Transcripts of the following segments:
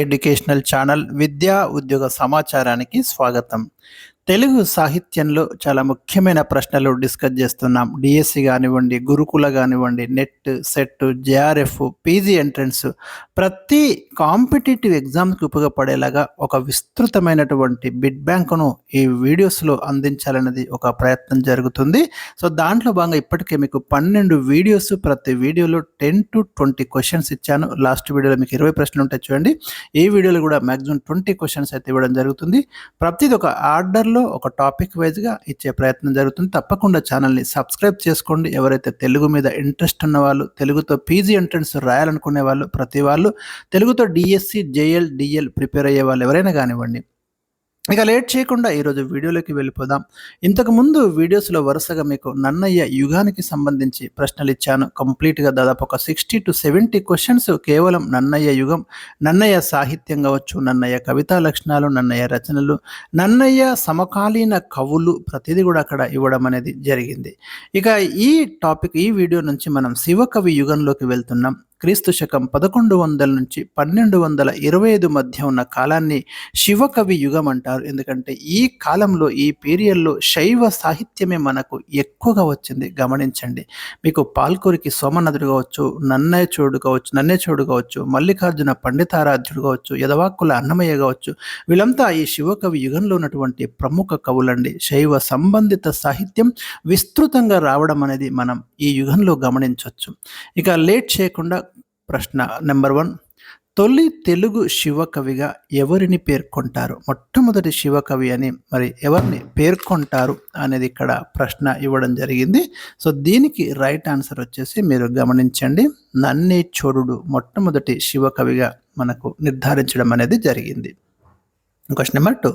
Educational channel విద్యా ఉద్యోగ సమాచారానికి స్వాగతం. తెలుగు సాహిత్యంలో చాలా ముఖ్యమైన ప్రశ్నలు డిస్కస్ చేస్తున్నాం. డిఎస్సి కానివ్వండి గురుకుల కానివ్వండి NET SET JRF PG entrance ప్రతి కాంపిటేటివ్ ఎగ్జామ్కి ఉపయోగపడేలాగా ఒక విస్తృతమైనటువంటి బిడ్ బ్యాంకును ఈ వీడియోస్లో అందించాలనేది ఒక ప్రయత్నం జరుగుతుంది. సో దాంట్లో భాగంగా ఇప్పటికే మీకు పన్నెండు వీడియోస్ ప్రతి వీడియోలో టెన్ టు ట్వంటీ క్వశ్చన్స్ ఇచ్చాను. లాస్ట్ వీడియోలో మీకు ఇరవై ప్రశ్నలు ఉంటాయి చూడండి. ఈ వీడియోలో కూడా మ్యాక్సిమం ట్వంటీ క్వశ్చన్స్ అయితే ఇవ్వడం జరుగుతుంది. ప్రతిది ఒక ఆర్డర్లో ఒక టాపిక్ వైజ్గా ఇచ్చే ప్రయత్నం జరుగుతుంది. తప్పకుండా ఛానల్ని సబ్స్క్రైబ్ చేసుకోండి. ఎవరైతే తెలుగు మీద ఇంట్రెస్ట్ ఉన్న వాళ్ళు తెలుగుతో పీజీ ఎంట్రన్స్ రాయాలనుకునే వాళ్ళు ప్రతి వాళ్ళు తెలుగుతో డిఎస్సి జేఎల్ డిఎల్ ప్రిపేర్ అయ్యే వాళ్ళు ఎవరైనా కానివ్వండి ఇక లేట్ చేయకుండా ఈరోజు వీడియోలోకి వెళ్ళిపోదాం. ఇంతకుముందు వీడియోస్లో వరుసగా మీకు నన్నయ్య యుగానికి సంబంధించి ప్రశ్నలు ఇచ్చాను. కంప్లీట్గా దాదాపు ఒక సిక్స్టీ టు సెవెంటీ క్వశ్చన్స్ కేవలం నన్నయ్య యుగం నన్నయ్య సాహిత్యం కావచ్చు నన్నయ్య కవితా లక్షణాలు నన్నయ్య రచనలు నన్నయ్య సమకాలీన కవులు ప్రతిదీ కూడా అక్కడ ఇవ్వడం అనేది జరిగింది. ఇక ఈ టాపిక్ ఈ వీడియో నుంచి మనం శివకవి యుగంలోకి వెళ్తున్నాం. క్రీస్తు శకం పదకొండు వందల నుంచి పన్నెండు వందల ఇరవై ఐదు మధ్య ఉన్న కాలాన్ని శివకవి యుగం అంటారు. ఎందుకంటే ఈ కాలంలో ఈ పీరియడ్లో శైవ సాహిత్యమే మనకు ఎక్కువగా వచ్చింది. గమనించండి. మీకు పాల్కూరికి సోమనాథుడు కావచ్చు నన్నయ్య చోడు కావచ్చు నన్నయ్య చోడు కావచ్చు మల్లికార్జున పండితారాధ్యుడు కావచ్చు యదవాక్కుల అన్నమయ్య కావచ్చు వీళ్ళంతా ఈ శివకవి యుగంలో ఉన్నటువంటి ప్రముఖ కవులండి. శైవ సంబంధిత సాహిత్యం విస్తృతంగా రావడం అనేది మనం ఈ యుగంలో గమనించవచ్చు ఇక లేట్ చేయకుండా ప్రశ్న నెంబర్ వన్. తొలి తెలుగు శివకవిగా ఎవరిని పేర్కొంటారు? మొట్టమొదటి శివకవి అని మరి ఎవరిని పేర్కొంటారు అనేది ఇక్కడ ప్రశ్న ఇవ్వడం జరిగింది. సో దీనికి రైట్ ఆన్సర్ వచ్చేసి మీరు గమనించండి. నన్నే చోడుడు మొట్టమొదటి శివకవిగా మనకు నిర్ధారించడం అనేది జరిగింది. Question number two.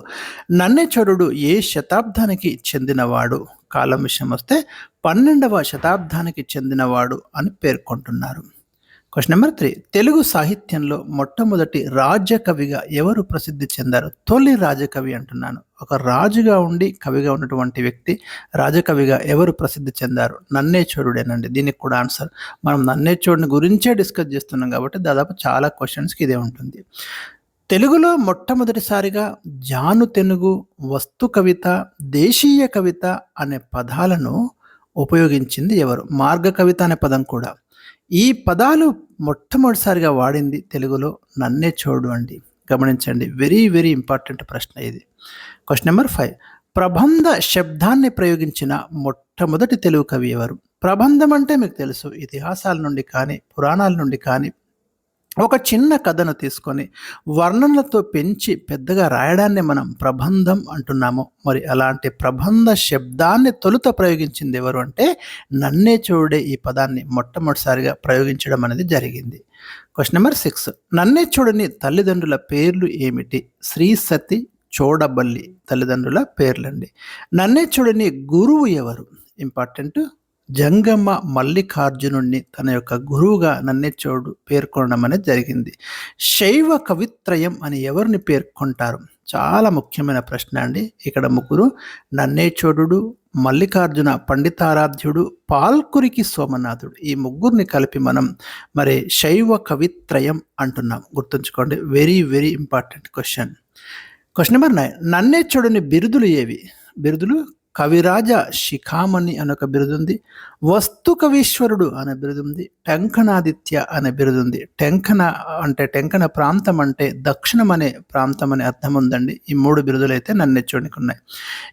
నన్నేచోరుడు ఏ శతాబ్దానికి చెందినవాడు? కాలం విషయం వస్తే పన్నెండవ శతాబ్దానికి చెందినవాడు అని పేర్కొంటున్నారు. క్వశ్చన్ నెంబర్ త్రీ తెలుగు సాహిత్యంలో మొట్టమొదటి రాజకవిగా ఎవరు ప్రసిద్ధి చెందారు? తొలి రాజకవి అంటున్నాను. ఒక రాజుగా ఉండి కవిగా ఉన్నటువంటి వ్యక్తి రాజకవిగా ఎవరు ప్రసిద్ధి చెందారు? నన్నేచోరుడేనండి. దీనికి కూడా ఆన్సర్ మనం నన్నేచోరుని గురించే డిస్కస్ చేస్తున్నాం కాబట్టి దాదాపు చాలా క్వశ్చన్స్కి ఇదే ఉంటుంది. తెలుగులో మొట్టమొదటిసారిగా జాను తెనుగు వస్తు కవిత దేశీయ కవిత అనే పదాలను ఉపయోగించింది ఎవరు? మార్గ కవిత అనే పదం కూడా. ఈ పదాలు మొట్టమొదటిసారిగా వాడింది తెలుగులో నన్నే చూడు అండి. గమనించండి వెరీ వెరీ ఇంపార్టెంట్ ప్రశ్న ఇది. క్వశ్చన్ నెంబర్ ఫైవ్ ప్రబంధ శబ్దాన్ని ప్రయోగించిన మొట్టమొదటి తెలుగు కవి ఎవరు? ప్రబంధం అంటే మీకు తెలుసు ఇతిహాసాల నుండి కానీ పురాణాల నుండి కానీ ఒక చిన్న కథను తీసుకొని వర్ణనలతో పెంచి పెద్దగా రాయడాన్ని మనం ప్రబంధం అంటున్నాము. మరి అలాంటి ప్రబంధ శబ్దాన్ని తొలుత ప్రయోగించింది ఎవరు అంటే నన్నే చూడే ఈ పదాన్ని మొట్టమొదటిసారిగా ప్రయోగించడం అనేది జరిగింది. క్వశ్చన్ నెంబర్ సిక్స్ నన్నే చూడని తల్లిదండ్రుల పేర్లు ఏమిటి? శ్రీ సతి చూడబల్లి తల్లిదండ్రుల పేర్లండి. నన్నే చూడని గురువు ఎవరు? ఇంపార్టెంట్ జంగమ్మ మల్లికార్జునుణ్ణి తన యొక్క గురువుగా నన్నెచ్చోడు పేర్కొనడం అనేది జరిగింది. శైవ కవిత్రయం అని ఎవరిని పేర్కొంటారు? చాలా ముఖ్యమైన ప్రశ్న అండి. ఇక్కడ ముగ్గురు నన్నేచోడు మల్లికార్జున పండితారాధ్యుడు పాల్కురికి సోమనాథుడు. ఈ ముగ్గురిని కలిపి మనం మరి శైవ కవిత్రయం అంటున్నాం. గుర్తుంచుకోండి. Very very important question. Question number nine. నన్నేచోడుని బిరుదులు ఏవి? బిరుదులు కవిరాజ శిఖామణి అనే ఒక బిరుదుంది వస్తు కవీశ్వరుడు అనే బిరుదుంది టెంకనాదిత్య అనే బిరుదుంది టెంకన అంటే టెంకన ప్రాంతం అంటే దక్షిణం అనే ప్రాంతం అనే అర్థం ఉందండి. ఈ మూడు బిరుదులు అయితే నన్నెచ్చోనికి ఉన్నాయి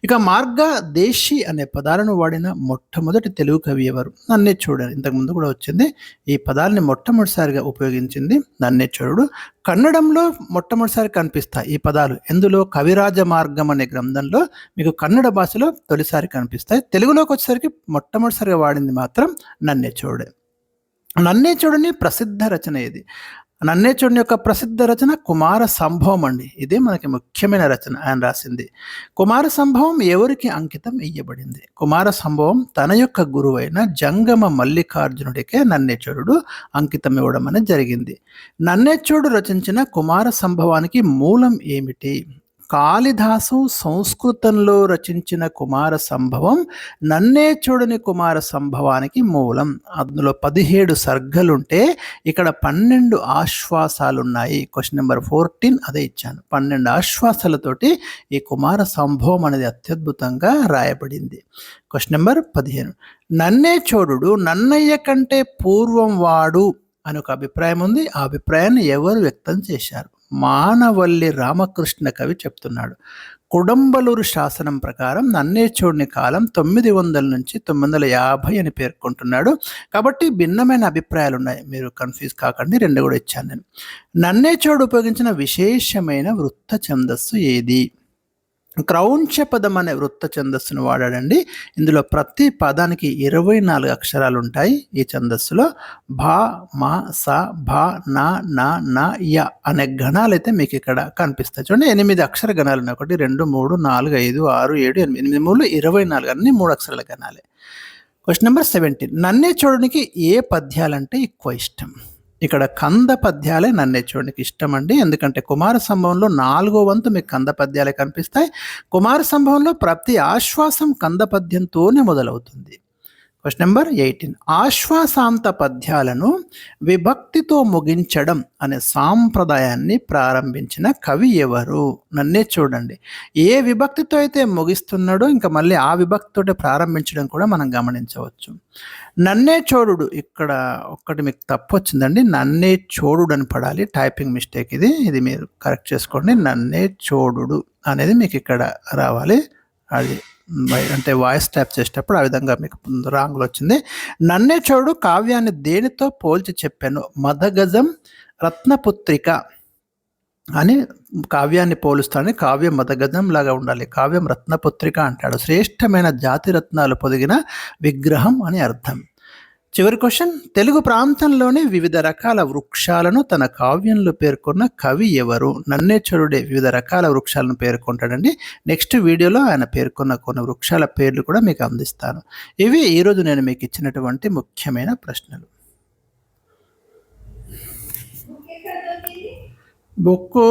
ఇక మార్గ దేశి అనే పదాలను వాడిన మొట్టమొదటి తెలుగు కవి ఎవరు? నన్నెచ్చోడు ఇంతకుముందు కూడా వచ్చింది. ఈ పదాలని మొట్టమొదటిసారిగా ఉపయోగించింది నన్నెచ్చోడు కన్నడంలో మొట్టమొదటిసారి కనిపిస్తాయి ఈ పదాలు. ఎందులో కవిరాజ మార్గం అనే గ్రంథంలో మీకు కన్నడ భాషలో తొలిసారి కనిపిస్తాయి. తెలుగులోకి వచ్చేసరికి మొట్టమొదటిసారిగా వాడింది మాత్రం నన్నేచోడే నన్నేచోడుని ప్రసిద్ధ రచన ఇది. నన్నేచోడుని యొక్క ప్రసిద్ధ రచన కుమార సంభవం అండి. ఇదే మనకి ముఖ్యమైన రచన ఆయన రాసింది. కుమార సంభవం ఎవరికి అంకితం ఇయ్యబడింది? కుమార సంభవం తన యొక్క గురువైన జంగమ మల్లికార్జునుడికే నన్నేచోడు అంకితం ఇవ్వడం అనేది జరిగింది. నన్నేచోడు రచించిన కుమార సంభవానికి మూలం ఏమిటి? కాళిదాసు సంస్కృతంలో రచించిన కుమార సంభవం నన్నే చూడని కుమార సంభవానికి మూలం. అందులో పదిహేడు సర్గలుంటే ఇక్కడ పన్నెండు ఆశ్వాసాలు ఉన్నాయి క్వశ్చన్ నెంబర్ ఫోర్టీన్ అదే ఇచ్చాను. పన్నెండు ఆశ్వాసాలతోటి ఈ కుమార సంభవం అనేది అత్యద్భుతంగా రాయబడింది. క్వశ్చన్ నెంబర్ పదిహేను. నన్నే చోడుడు నన్నయ్య కంటే పూర్వం వాడు అని ఒక అభిప్రాయం ఉంది. ఆ అభిప్రాయాన్ని ఎవరు వ్యక్తం చేశారు? మానవల్లి రామకృష్ణ కవి చెప్తున్నాడు. కుడంబలూరు శాసనం ప్రకారం నన్నేచోడిని కాలం తొమ్మిది వందల నుంచి తొమ్మిది వందల యాభై అని పేర్కొంటున్నాడు. కాబట్టి భిన్నమైన అభిప్రాయాలు ఉన్నాయి మీరు కన్ఫ్యూజ్ కాకండి రెండు కూడా ఇచ్చాను నేను. నన్నేచోడు ఉపయోగించిన విశేషమైన వృత్త ఛందస్సు ఏది? క్రౌంచ పదం అనే వృత్త ఛందస్సును వాడాడండి. ఇందులో ప్రతి పదానికి ఇరవై నాలుగు అక్షరాలు ఉంటాయి ఈ ఛందస్సులో. భా మా స భా నా నా నా య అనే గణాలు అయితే మీకు ఇక్కడ కనిపిస్తాయి. చూడండి ఎనిమిది అక్షర గణాలు ఉన్నాయి ఒకటి రెండు మూడు నాలుగు ఐదు ఆరు ఏడు ఎనిమిది. ఎనిమిది మూడు ఇరవై నాలుగు అన్ని మూడు అక్షరాల గణాలే క్వశ్చన్ నెంబర్ సెవెంటీన్. నన్నే చూడడానికి ఏ పద్యాలంటే ఎక్కువ ఇష్టం? ఇక్కడ కంద పద్యాలే నన్నే చూడడానికి ఇష్టం అండి ఎందుకంటే కుమార సంభవంలో నాలుగో వంతు మీకు కంద పద్యాలే కనిపిస్తాయి. కుమార సంభవంలో ప్రతి ఆశ్వాసం కంద పద్యంతోనే మొదలవుతుంది. Question number eighteen. ఆశ్వాసాంత పద్యాలను విభక్తితో ముగించడం అనే సాంప్రదాయాన్ని ప్రారంభించిన కవి ఎవరు? నన్నే చూడండి. ఏ విభక్తితో అయితే ముగిస్తున్నాడో ఇంకా మళ్ళీ ఆ విభక్తితోటి ప్రారంభించడం కూడా మనం గమనించవచ్చు. నన్నే చోడుడు. ఇక్కడ ఒక్కటి మీకు తప్పు వచ్చిందండి. నన్నే చోడుడు అని పడాలి. టైపింగ్ మిస్టేక్ ఇది. ఇది మీరు కరెక్ట్ చేసుకోండి. నన్నే చోడుడు అనేది మీకు ఇక్కడ రావాలి. అది అంటే వాయిస్ టైప్ చేసేటప్పుడు ఆ విధంగా మీకు రాంగ్లో వచ్చింది. నన్నే చూడు కావ్యాన్ని దేనితో పోల్చి చెప్పాను? మదగజం రత్నపుత్రిక అని కావ్యాన్ని పోలుస్తాను. కావ్యం మదగజం లాగా ఉండాలి. కావ్యం రత్నపుత్రిక అంటాడు. శ్రేష్టమైన జాతి రత్నాలు పొదిగిన విగ్రహం అని అర్థం. చివరి క్వశ్చన్ తెలుగు ప్రాంతంలోని వివిధ రకాల వృక్షాలను తన కావ్యంలో పేర్కొన్న కవి ఎవరు? నన్నేశ్వరుడే వివిధ రకాల వృక్షాలను పేర్కొంటాడండి. నెక్స్ట్ వీడియోలో ఆయన పేర్కొన్న కొన్ని వృక్షాల పేర్లు కూడా మీకు అందిస్తాను. ఇవి ఈరోజు నేను మీకు ఇచ్చినటువంటి ముఖ్యమైన ప్రశ్నలు. బుక్కు.